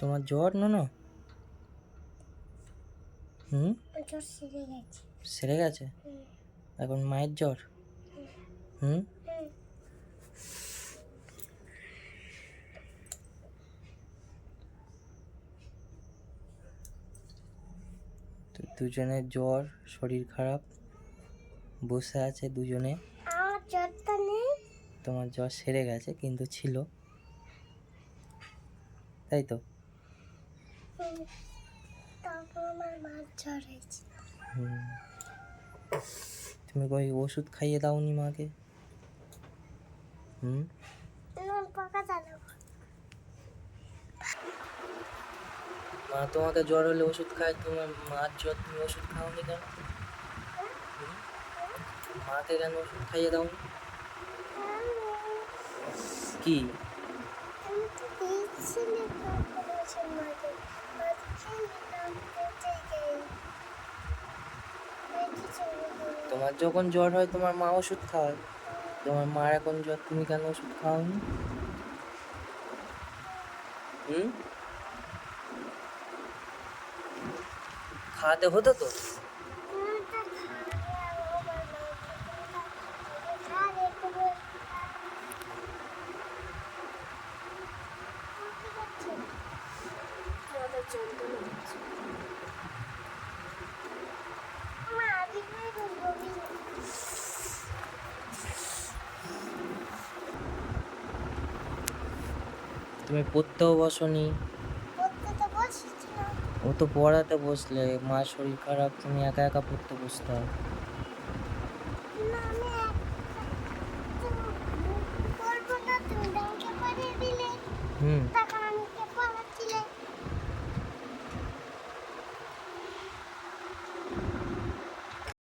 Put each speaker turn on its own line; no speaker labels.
তোমার জ্বর না হুম?
জ্বর সেরে গেছে।
সেরে গেছে? এখন মায়ের জ্বর? হুম? তো দুজনের জ্বর শরীর খারাপ বসে আছে দুজনে।
আমার জ্বরটা নেই।
তোমার জ্বর সেরে গেছে কিন্তু ছিল। তাই তো
হুম। তারপর আমার মার জ্বর হয়েছে
হুম। তুমি কই ওষুধ খাইয়ে দাওনি মাকে? হুম? মা তোমাকে জ্বর হলে ওষুধ খায়, তোমার মার জ্বর তুমি ওষুধ খাওনি কেন? মাকে কেন ওষুধ খাইয়ে দাওনি? কি
আমি তো দিয়েছিলে তারপরে ওষুধ মাকে মাকে নিলাম থেকে
তোমার যখন জ্বর হয়, তোমার মা ওষুধ খাওয়ায় তোমার মার এখন জ্বর, তুমি কেন ওষুধ খাওনি? হুম? খাওয়াতে হতো তো? তুমি পড়তেও বসনি? ও তো পড়াতে বসলে মা শরীর খারাপ তুমি একা একা পড়তে বসতে হয়। হুম।